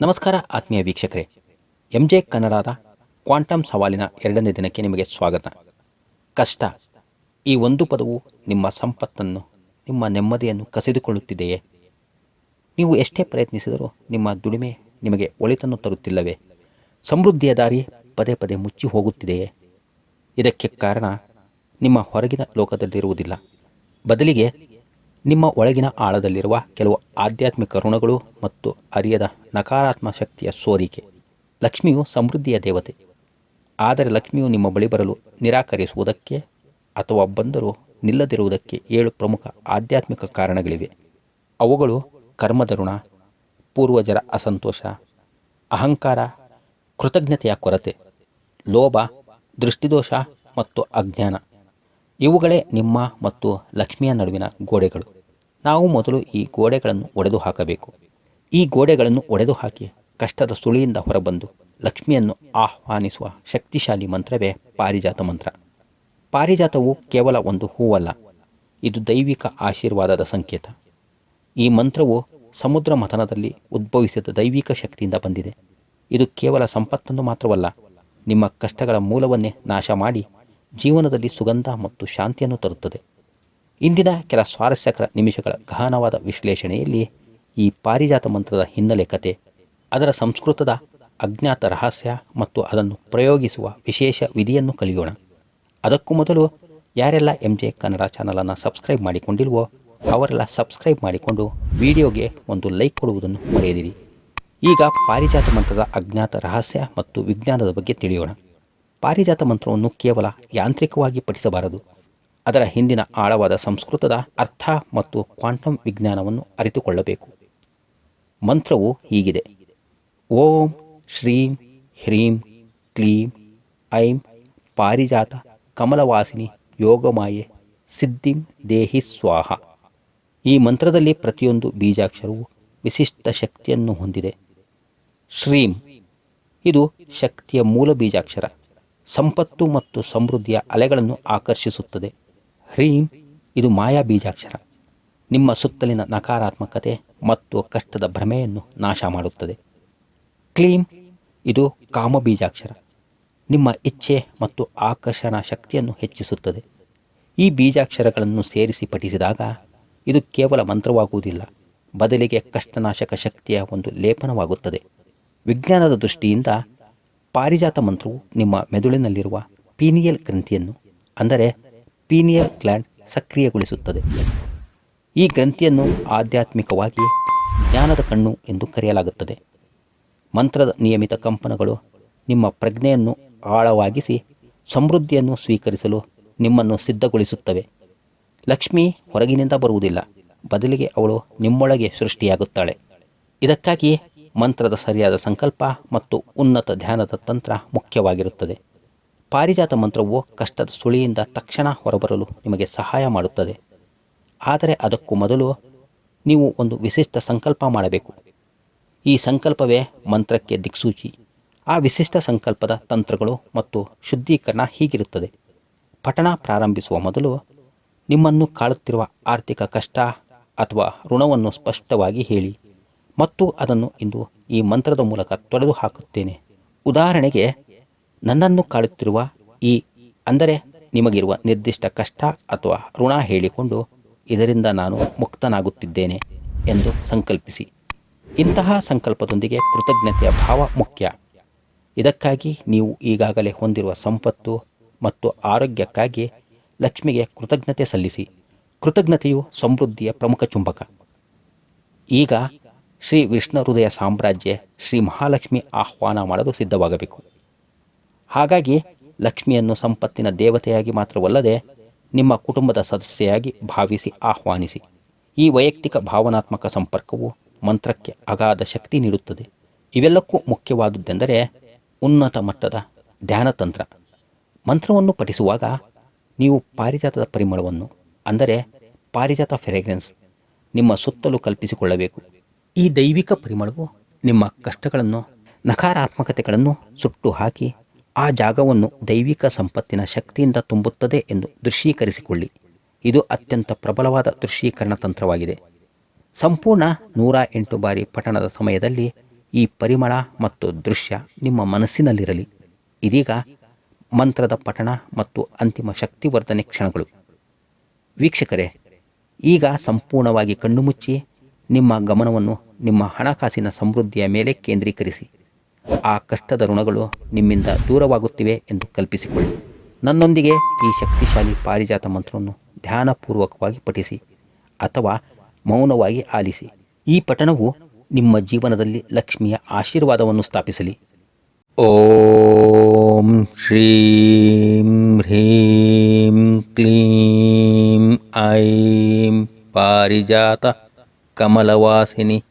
ನಮಸ್ಕಾರ, ಆತ್ಮೀಯ ವೀಕ್ಷಕರೇ. ಎಂ ಜೆ ಕನ್ನಡದ ಕ್ವಾಂಟಮ್ ಸವಾಲಿನ ಎರಡನೇ ದಿನಕ್ಕೆ ನಿಮಗೆ ಸ್ವಾಗತ. ಕಷ್ಟ, ಈ ಒಂದು ಪದವು ನಿಮ್ಮ ಸಂಪತ್ತನ್ನು, ನಿಮ್ಮ ನೆಮ್ಮದಿಯನ್ನು ಕಸಿದುಕೊಳ್ಳುತ್ತಿದೆಯೇ? ನೀವು ಎಷ್ಟೇ ಪ್ರಯತ್ನಿಸಿದರೂ ನಿಮ್ಮ ದುಡಿಮೆ ನಿಮಗೆ ಒಳಿತನ್ನು ತರುತ್ತಿಲ್ಲವೇ? ಸಮೃದ್ಧಿಯ ದಾರಿ ಪದೇ ಪದೇ ಮುಚ್ಚಿ ಹೋಗುತ್ತಿದೆಯೇ? ಇದಕ್ಕೆ ಕಾರಣ ನಿಮ್ಮ ಹೊರಗಿನ ಲೋಕದಲ್ಲಿರುವುದಿಲ್ಲ. ಬದಲಿಗೆ ನಿಮ್ಮ ಒಳಗಿನ ಆಳದಲ್ಲಿರುವ ಕೆಲವು ಆಧ್ಯಾತ್ಮಿಕ ಋಣಗಳು ಮತ್ತು ಅರಿಯದ ನಕಾರಾತ್ಮಕ ಶಕ್ತಿಯ ಸೋರಿಕೆ. ಲಕ್ಷ್ಮಿಯು ಸಮೃದ್ಧಿಯ ದೇವತೆ. ಆದರೆ ಲಕ್ಷ್ಮಿಯು ನಿಮ್ಮ ಬಳಿ ಬರಲು ನಿರಾಕರಿಸುವುದಕ್ಕೆ ಅಥವಾ ಬಂದರೂ ನಿಲ್ಲದಿರುವುದಕ್ಕೆ ಏಳು ಪ್ರಮುಖ ಆಧ್ಯಾತ್ಮಿಕ ಕಾರಣಗಳಿವೆ. ಅವುಗಳು ಕರ್ಮದ ಋಣ, ಪೂರ್ವಜರ ಅಸಂತೋಷ, ಅಹಂಕಾರ, ಕೃತಜ್ಞತೆಯ ಕೊರತೆ, ಲೋಭ, ದೃಷ್ಟಿದೋಷ ಮತ್ತು ಅಜ್ಞಾನ. ಇವುಗಳೇ ನಿಮ್ಮ ಮತ್ತು ಲಕ್ಷ್ಮಿಯ ನಡುವಿನ ಗೋಡೆಗಳು. ನಾವು ಮೊದಲು ಈ ಗೋಡೆಗಳನ್ನು ಒಡೆದು ಹಾಕಬೇಕು. ಈ ಗೋಡೆಗಳನ್ನು ಒಡೆದು ಹಾಕಿ ಕಷ್ಟದ ಸುಳಿಯಿಂದ ಹೊರಬಂದು ಲಕ್ಷ್ಮಿಯನ್ನು ಆಹ್ವಾನಿಸುವ ಶಕ್ತಿಶಾಲಿ ಮಂತ್ರವೇ ಪಾರಿಜಾತ ಮಂತ್ರ. ಪಾರಿಜಾತವು ಕೇವಲ ಒಂದು ಹೂವಲ್ಲ, ಇದು ದೈವಿಕ ಆಶೀರ್ವಾದದ ಸಂಕೇತ. ಈ ಮಂತ್ರವು ಸಮುದ್ರ ಮಥನದಲ್ಲಿ ಉದ್ಭವಿಸಿದ ದೈವಿಕ ಶಕ್ತಿಯಿಂದ ಬಂದಿದೆ. ಇದು ಕೇವಲ ಸಂಪತ್ತನ್ನು ಮಾತ್ರವಲ್ಲ, ನಿಮ್ಮ ಕಷ್ಟಗಳ ಮೂಲವನ್ನೇ ನಾಶ ಮಾಡಿ ಜೀವನದಲ್ಲಿ ಸುಗಂಧ ಮತ್ತು ಶಾಂತಿಯನ್ನು ತರುತ್ತದೆ. ಇಂದಿನ ಕೆಲ ಸ್ವಾರಸ್ಯಕರ ನಿಮಿಷಗಳ ಗಹನವಾದ ವಿಶ್ಲೇಷಣೆಯಲ್ಲಿ ಈ ಪಾರಿಜಾತ ಮಂತ್ರದ ಹಿನ್ನೆಲೆ ಕತೆ, ಅದರ ಸಂಸ್ಕೃತದ ಅಜ್ಞಾತ ರಹಸ್ಯ ಮತ್ತು ಅದನ್ನು ಪ್ರಯೋಗಿಸುವ ವಿಶೇಷ ವಿಧಿಯನ್ನು ಕಲಿಯೋಣ. ಅದಕ್ಕೂ ಮೊದಲು ಯಾರೆಲ್ಲ ಎಂ ಜೆ ಕನ್ನಡ ಚಾನಲನ್ನು ಸಬ್ಸ್ಕ್ರೈಬ್ ಮಾಡಿಕೊಂಡಿಲ್ವೋ, ಅವರೆಲ್ಲ ಸಬ್ಸ್ಕ್ರೈಬ್ ಮಾಡಿಕೊಂಡು ವಿಡಿಯೋಗೆ ಒಂದು ಲೈಕ್ ಕೊಡುವುದನ್ನು ಮರೆಯದಿರಿ. ಈಗ ಪಾರಿಜಾತ ಮಂತ್ರದ ಅಜ್ಞಾತ ರಹಸ್ಯ ಮತ್ತು ವಿಜ್ಞಾನದ ಬಗ್ಗೆ ತಿಳಿಯೋಣ. ಪಾರಿಜಾತ ಮಂತ್ರವನ್ನು ಕೇವಲ ಯಾಂತ್ರಿಕವಾಗಿ ಪಠಿಸಬಾರದು. ಅದರ ಹಿಂದಿನ ಆಳವಾದ ಸಂಸ್ಕೃತದ ಅರ್ಥ ಮತ್ತು ಕ್ವಾಂಟಮ್ ವಿಜ್ಞಾನವನ್ನು ಅರಿತುಕೊಳ್ಳಬೇಕು. ಮಂತ್ರವು ಹೀಗಿದೆ. ಓಂ ಶ್ರೀಂ ಹ್ರೀಂ ಕ್ಲೀಂ ಐಂ ಪಾರಿಜಾತ ಕಮಲವಾಸಿನಿ ಯೋಗಮಾಯೆ ಸಿದ್ಧಿಂ ದೇಹಿ ಸ್ವಾಹ. ಈ ಮಂತ್ರದಲ್ಲಿ ಪ್ರತಿಯೊಂದು ಬೀಜಾಕ್ಷರವು ವಿಶಿಷ್ಟ ಶಕ್ತಿಯನ್ನು ಹೊಂದಿದೆ. ಶ್ರೀಂ ಇದು ಶಕ್ತಿಯ ಮೂಲ ಬೀಜಾಕ್ಷರ. ಸಂಪತ್ತು ಮತ್ತು ಸಮೃದ್ಧಿಯ ಅಲೆಗಳನ್ನು ಆಕರ್ಷಿಸುತ್ತದೆ. ಹ್ರೀಂ, ಇದು ಮಾಯಾ ಬೀಜಾಕ್ಷರ. ನಿಮ್ಮ ಸುತ್ತಲಿನ ನಕಾರಾತ್ಮಕತೆ ಮತ್ತು ಕಷ್ಟದ ಭ್ರಮೆಯನ್ನು ನಾಶ ಮಾಡುತ್ತದೆ. ಕ್ಲೀಂ, ಇದು ಕಾಮ ಬೀಜಾಕ್ಷರ. ನಿಮ್ಮ ಇಚ್ಛೆ ಮತ್ತು ಆಕರ್ಷಣಾ ಶಕ್ತಿಯನ್ನು ಹೆಚ್ಚಿಸುತ್ತದೆ. ಈ ಬೀಜಾಕ್ಷರಗಳನ್ನು ಸೇರಿಸಿ ಪಠಿಸಿದಾಗ ಇದು ಕೇವಲ ಮಂತ್ರವಾಗುವುದಿಲ್ಲ, ಬದಲಿಗೆ ಕಷ್ಟನಾಶಕ ಶಕ್ತಿಯ ಒಂದು ಲೇಪನವಾಗುತ್ತದೆ. ವಿಜ್ಞಾನದ ದೃಷ್ಟಿಯಿಂದ ಪಾರಿಜಾತ ಮಂತ್ರವು ನಿಮ್ಮ ಮೆದುಳಿನಲ್ಲಿರುವ ಪೀನಿಯಲ್ ಗ್ರಂಥಿಯನ್ನು, ಅಂದರೆ ಪೀನಿಯಲ್ ಗ್ಲ್ಯಾಂಡ್ ಸಕ್ರಿಯಗೊಳಿಸುತ್ತದೆ. ಈ ಗ್ರಂಥಿಯನ್ನು ಆಧ್ಯಾತ್ಮಿಕವಾಗಿ ಜ್ಞಾನದ ಕಣ್ಣು ಎಂದು ಕರೆಯಲಾಗುತ್ತದೆ. ಮಂತ್ರದ ನಿಯಮಿತ ಕಂಪನಗಳು ನಿಮ್ಮ ಪ್ರಜ್ಞೆಯನ್ನು ಆಳವಾಗಿಸಿ ಸಮೃದ್ಧಿಯನ್ನು ಸ್ವೀಕರಿಸಲು ನಿಮ್ಮನ್ನು ಸಿದ್ಧಗೊಳಿಸುತ್ತವೆ. ಲಕ್ಷ್ಮಿ ಹೊರಗಿನಿಂದ ಬರುವುದಿಲ್ಲ. ಬದಲಿಗೆ ಅವಳು ನಿಮ್ಮೊಳಗೆ ಸೃಷ್ಟಿಯಾಗುತ್ತಾಳೆ. ಇದಕ್ಕಾಗಿ ಮಂತ್ರದ ಸರಿಯಾದ ಸಂಕಲ್ಪ ಮತ್ತು ಉನ್ನತ ಧ್ಯಾನದ ತಂತ್ರ ಮುಖ್ಯವಾಗಿರುತ್ತದೆ. ಪಾರಿಜಾತ ಮಂತ್ರವು ಕಷ್ಟದ ಸುಳಿಯಿಂದ ತಕ್ಷಣ ಹೊರಬರಲು ನಿಮಗೆ ಸಹಾಯ ಮಾಡುತ್ತದೆ. ಆದರೆ ಅದಕ್ಕೂ ಮೊದಲು ನೀವು ಒಂದು ವಿಶಿಷ್ಟ ಸಂಕಲ್ಪ ಮಾಡಬೇಕು. ಈ ಸಂಕಲ್ಪವೇ ಮಂತ್ರಕ್ಕೆ ದಿಕ್ಸೂಚಿ. ಆ ವಿಶಿಷ್ಟ ಸಂಕಲ್ಪದ ತಂತ್ರಗಳು ಮತ್ತು ಶುದ್ಧೀಕರಣ ಹೀಗಿರುತ್ತದೆ. ಪಠಣ ಪ್ರಾರಂಭಿಸುವ ಮೊದಲು ನಿಮ್ಮನ್ನು ಕಾಡುತ್ತಿರುವ ಆರ್ಥಿಕ ಕಷ್ಟ ಅಥವಾ ಋಣವನ್ನು ಸ್ಪಷ್ಟವಾಗಿ ಹೇಳಿ ಮತ್ತು ಅದನ್ನು ಇಂದು ಈ ಮಂತ್ರದ ಮೂಲಕ ತೊಡೆದು ಹಾಕುತ್ತೇನೆ ಉದಾಹರಣೆಗೆ ನನ್ನನ್ನು ಕಾಡುತ್ತಿರುವ ಈ, ಅಂದರೆ ನಿಮಗಿರುವ ನಿರ್ದಿಷ್ಟ ಕಷ್ಟ ಅಥವಾ ಋಣ ಹೇಳಿಕೊಂಡು ಇದರಿಂದ ನಾನು ಮುಕ್ತನಾಗುತ್ತಿದ್ದೇನೆ ಎಂದು ಸಂಕಲ್ಪಿಸಿ. ಇಂತಹ ಸಂಕಲ್ಪದೊಂದಿಗೆ ಕೃತಜ್ಞತೆಯ ಭಾವ ಮುಖ್ಯ. ಇದಕ್ಕಾಗಿ ನೀವು ಈಗಾಗಲೇ ಹೊಂದಿರುವ ಸಂಪತ್ತು ಮತ್ತು ಆರೋಗ್ಯಕ್ಕಾಗಿ ಲಕ್ಷ್ಮಿಗೆ ಕೃತಜ್ಞತೆ ಸಲ್ಲಿಸಿ. ಕೃತಜ್ಞತೆಯು ಸಮೃದ್ಧಿಯ ಪ್ರಮುಖ ಚುಂಬಕ. ಈಗ ಶ್ರೀ ವಿಷ್ಣು ಹೃದಯ ಸಾಮ್ರಾಜ್ಯ ಶ್ರೀ ಮಹಾಲಕ್ಷ್ಮಿ ಆಹ್ವಾನ ಮಾಡಲು ಸಿದ್ಧವಾಗಬೇಕು. ಹಾಗಾಗಿ ಲಕ್ಷ್ಮಿಯನ್ನು ಸಂಪತ್ತಿನ ದೇವತೆಯಾಗಿ ಮಾತ್ರವಲ್ಲದೆ ನಿಮ್ಮ ಕುಟುಂಬದ ಸದಸ್ಯೆಯಾಗಿ ಭಾವಿಸಿ ಆಹ್ವಾನಿಸಿ. ಈ ವೈಯಕ್ತಿಕ ಭಾವನಾತ್ಮಕ ಸಂಪರ್ಕವು ಮಂತ್ರಕ್ಕೆ ಅಗಾಧ ಶಕ್ತಿ ನೀಡುತ್ತದೆ. ಇವೆಲ್ಲಕ್ಕೂ ಮುಖ್ಯವಾದುದೆಂದರೆ ಉನ್ನತ ಮಟ್ಟದ ಧ್ಯಾನ ತಂತ್ರ. ಮಂತ್ರವನ್ನು ಪಠಿಸುವಾಗ ನೀವು ಪಾರಿಜಾತದ ಪರಿಮಳವನ್ನು, ಅಂದರೆ ಪಾರಿಜಾತ ಫ್ರೆಗ್ರೆನ್ಸ್, ನಿಮ್ಮ ಸುತ್ತಲೂ ಕಲ್ಪಿಸಿಕೊಳ್ಳಬೇಕು. ಈ ದೈವಿಕ ಪರಿಮಳವು ನಿಮ್ಮ ಕಷ್ಟಗಳನ್ನು, ನಕಾರಾತ್ಮಕತೆಗಳನ್ನು ಸುಟ್ಟು ಹಾಕಿ ಆ ಜಾಗವನ್ನು ದೈವಿಕ ಸಂಪತ್ತಿನ ಶಕ್ತಿಯಿಂದ ತುಂಬುತ್ತದೆ ಎಂದು ದೃಶ್ಯೀಕರಿಸಿಕೊಳ್ಳಿ. ಇದು ಅತ್ಯಂತ ಪ್ರಬಲವಾದ ದೃಶ್ಯೀಕರಣ ತಂತ್ರವಾಗಿದೆ. ಸಂಪೂರ್ಣ ನೂರ ಎಂಟು ಬಾರಿ ಪಠಣದ ಸಮಯದಲ್ಲಿ ಈ ಪರಿಮಳ ಮತ್ತು ದೃಶ್ಯ ನಿಮ್ಮ ಮನಸ್ಸಿನಲ್ಲಿರಲಿ. ಇದೀಗ ಮಂತ್ರದ ಪಠಣ ಮತ್ತು ಅಂತಿಮ ಶಕ್ತಿವರ್ಧನೆ ಕ್ಷಣಗಳು. ವೀಕ್ಷಕರೇ, ಈಗ ಸಂಪೂರ್ಣವಾಗಿ ಕಣ್ಣು ಮುಚ್ಚಿ ನಿಮ್ಮ ಗಮನವನ್ನು ನಿಮ್ಮ ಹಣಕಾಸಿನ ಸಮೃದ್ಧಿಯ ಮೇಲೆ ಕೇಂದ್ರೀಕರಿಸಿ. ಆ ಕಷ್ಟದ ಋಣಗಳು ನಿಮ್ಮಿಂದ ದೂರವಾಗುತ್ತಿವೆ ಎಂದು ಕಲ್ಪಿಸಿಕೊಳ್ಳಿ. ನನ್ನೊಂದಿಗೆ ಈ ಶಕ್ತಿಶಾಲಿ ಪಾರಿಜಾತ ಮಂತ್ರವನ್ನು ಧ್ಯಾನಪೂರ್ವಕವಾಗಿ ಪಠಿಸಿ ಅಥವಾ ಮೌನವಾಗಿ ಆಲಿಸಿ. ಈ ಪಠಣವು ನಿಮ್ಮ ಜೀವನದಲ್ಲಿ ಲಕ್ಷ್ಮಿಯ ಆಶೀರ್ವಾದವನ್ನು ಸ್ಥಾಪಿಸಲಿ. ಓಂ ಶ್ರೀಂ ಹ್ರೀಂ ಕ್ಲೀಂ ಐಂ ಪಾರಿಜಾತ ಕಮಲವಾಸಿನಿ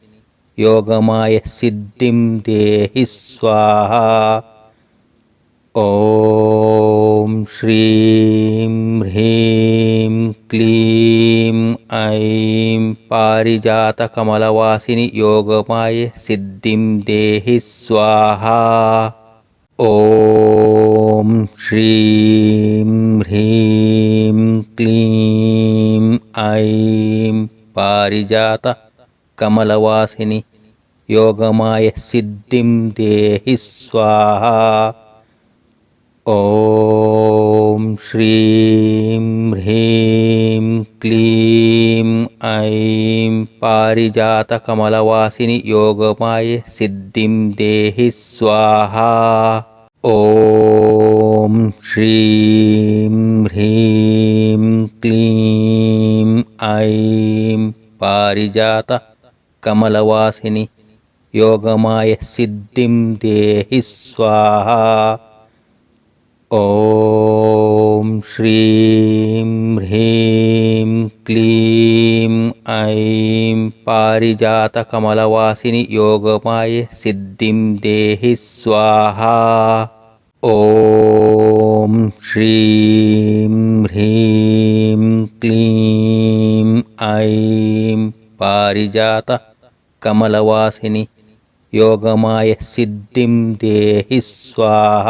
యోగమాయ సిద్ధిం దేహి స్వాహ ఓం శ్రీం హ్రీం క్లీం ఐం పారిజాత కమలవాసిని యోగమాయ సిద్ధిం దేహి స్వాహ ఓం శ్రీం హ్రీం క్లీం ఐం పారిజాత కమలవాసిని యోగమాయ సిద్ధిం దేహి స్వాహ ఓం శ్రీం హ్రీం క్లీం ఐం పారిజాత కమలవాసిని యోగమాయ సిద్ధిం దేహి స్వాహ ఓం శ్రీం హ్రీం క్లీం ఐం పారిజాత കമലവാസിനി യോഗമായ സിദ്ധിം ദേഹി സ്വാഹ ഓം ശ്രീം ഹ്രീം ക്ലീം ഐം പാരിജാത കമലവാസിനി യോഗമായ സിദ്ധിം ദേഹി സ്വാഹ ഓം ശ്രീം ഹ്രീം ക്ലീം ഐം పారిజాత కమలవాసిని యోగమాయ సిద్ధిం దేహి స్వాహ.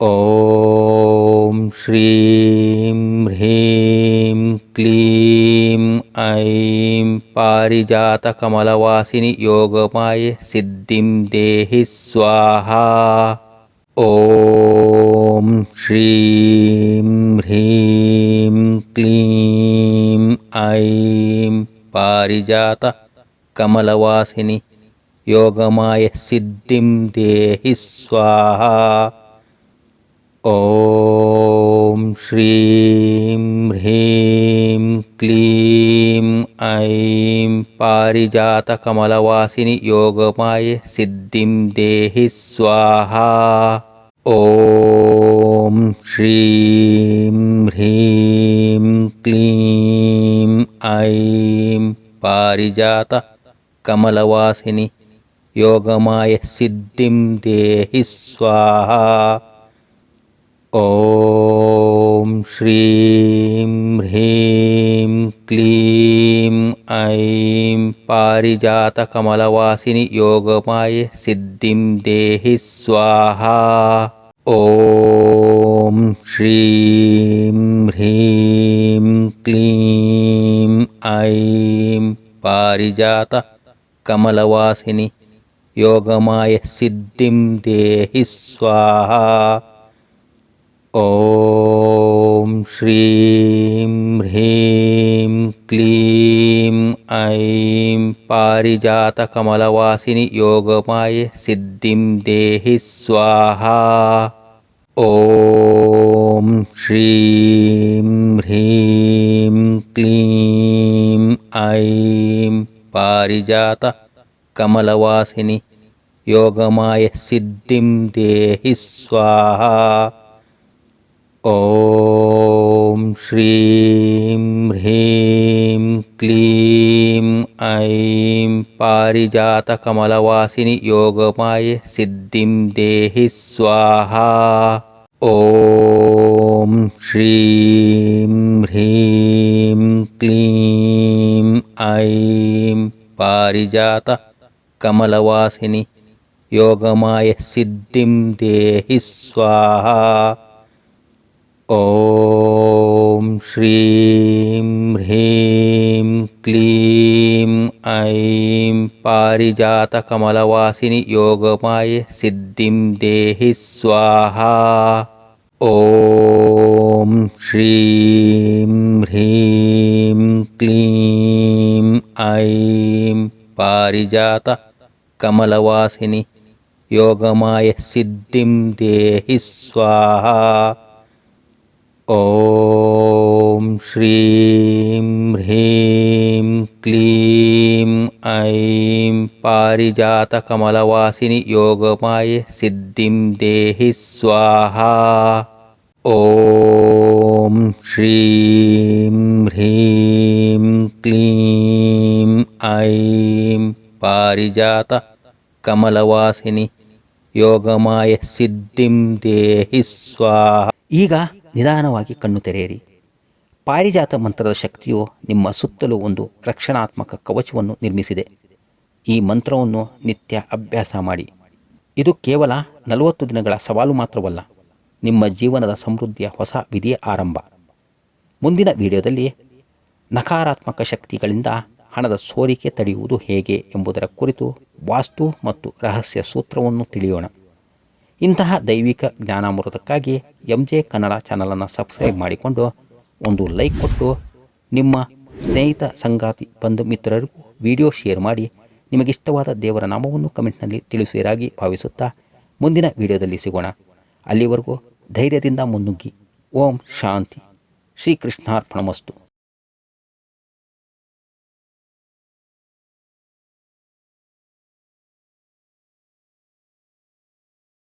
ఓం శ్రీం హ్రీం క్లీం ఐం పారిజాత కమలవాసిని యోగమాయ సిద్ధిం దేహి స్వాహ. ఓం శ్రీం హ్రీం క్లీం ఐం पारिजात कमलवासिनि योगमाय सिद्धिं देहि स्वाहा। ॐ श्रीं ह्रीं क्लीं ऐं पारिजातकमलवासिनि योगमाय सिद्धिं देहि स्वाहा। ॐ श्री पारिजात कमलवासिनि योगमाय सिद्धिं देहि स्वाहा। ॐ श्रीं ह्रीं क्लीं ऐं पारिजातकमलवासिनि योगमाय सिद्धिं देहि स्वाहा। ॐ श्रीं ह्रीं क्लीं ऐं పారిజాత కమలవాసిని యోగమాయ సిద్ధిం దేహి స్వాహా. ఓం శ్రీం హ్రీం క్లీం ఐం పారిజాత కమలవాసిని యోగమాయ సిద్ధిం దేహి స్వాహా. ఓం శ్రీం హ్రీం క్లీం ऐं पारिजातः कमलवासिनि योगमायः सिद्धिं देहि स्वाहा। ॐ श्रीं ह्रीं क्लीं ऐं पारिजातकमलवासिनि योगमाय सिद्धिं देहि स्वाहा। ॐ श्रीं పారిజాత కమలవాసిని యోగమాయ సిద్ధిం దేహి స్వాహ. ఓం శ్రీం హ్రీం క్లీం ఐం పారిజాత కమలవాసిని యోగమాయ సిద్ధిం దేహి స్వాహ. ఓం శ్రీం హ్రీం క్లీం ఐం పారిజాత కమలవాసిని యోగమాయ సిద్ధిం దేహి స్వాహ. ఓం శ్రీం హ్రీం క్లీం ఐం పారిజాత కమలవాసిని యోగమాయ సిద్ధిం దేహి స్వాహ. ఓం శ్రీం హ్రీం క్లీం ఐం ಪಾರಿಜಾತ ಕಮಲವಾಸಿನಿ ಯೋಗಮಾಯ ಸಿದ್ಧಿಂ ದೇಹಿ ಸ್ವಾಹ. ಈಗ ನಿಧಾನವಾಗಿ ಕಣ್ಣು ತೆರೆಯಿರಿ. ಪಾರಿಜಾತ ಮಂತ್ರದ ಶಕ್ತಿಯು ನಿಮ್ಮ ಸುತ್ತಲೂ ಒಂದು ರಕ್ಷಣಾತ್ಮಕ ಕವಚವನ್ನು ನಿರ್ಮಿಸಿದೆ. ಈ ಮಂತ್ರವನ್ನು ನಿತ್ಯ ಅಭ್ಯಾಸ ಮಾಡಿ. ಇದು ಕೇವಲ ನಲವತ್ತು ದಿನಗಳ ಸವಾಲು ಮಾತ್ರವಲ್ಲ, ನಿಮ್ಮ ಜೀವನದ ಸಮೃದ್ಧಿಯ ಹೊಸ ವಿಧಿಯ ಆರಂಭ. ಮುಂದಿನ ವಿಡಿಯೋದಲ್ಲಿ ನಕಾರಾತ್ಮಕ ಶಕ್ತಿಗಳಿಂದ ಹಣದ ಸೋರಿಕೆ ತಡೆಯುವುದು ಹೇಗೆ ಎಂಬುದರ ಕುರಿತು ವಾಸ್ತು ಮತ್ತು ರಹಸ್ಯ ಸೂತ್ರವನ್ನು ತಿಳಿಯೋಣ. ಇಂತಹ ದೈವಿಕ ಜ್ಞಾನಾಮೃತಕ್ಕಾಗಿ ಎಂ ಜೆ ಕನ್ನಡ ಚಾನಲನ್ನು ಸಬ್ಸ್ಕ್ರೈಬ್ ಮಾಡಿಕೊಂಡು ಒಂದು ಲೈಕ್ ಕೊಟ್ಟು ನಿಮ್ಮ ಸ್ನೇಹಿತ ಸಂಗಾತಿ ಬಂಧು ಮಿತ್ರರಿಗೂ ವಿಡಿಯೋ ಶೇರ್ ಮಾಡಿ ನಿಮಗಿಷ್ಟವಾದ ದೇವರ ನಾಮವನ್ನು ಕಮೆಂಟ್ನಲ್ಲಿ ತಿಳಿಸುವಿರಾಗಿ ಭಾವಿಸುತ್ತಾ ಮುಂದಿನ ವಿಡಿಯೋದಲ್ಲಿ ಸಿಗೋಣ. ಅಲ್ಲಿವರೆಗೂ ಧೈರ್ಯದಿಂದ ಮುನ್ನುಗ್ಗಿ. ಓಂ ಶಾಂತಿ. ಶ್ರೀಕೃಷ್ಣಾರ್ಪಣಮಸ್ತು.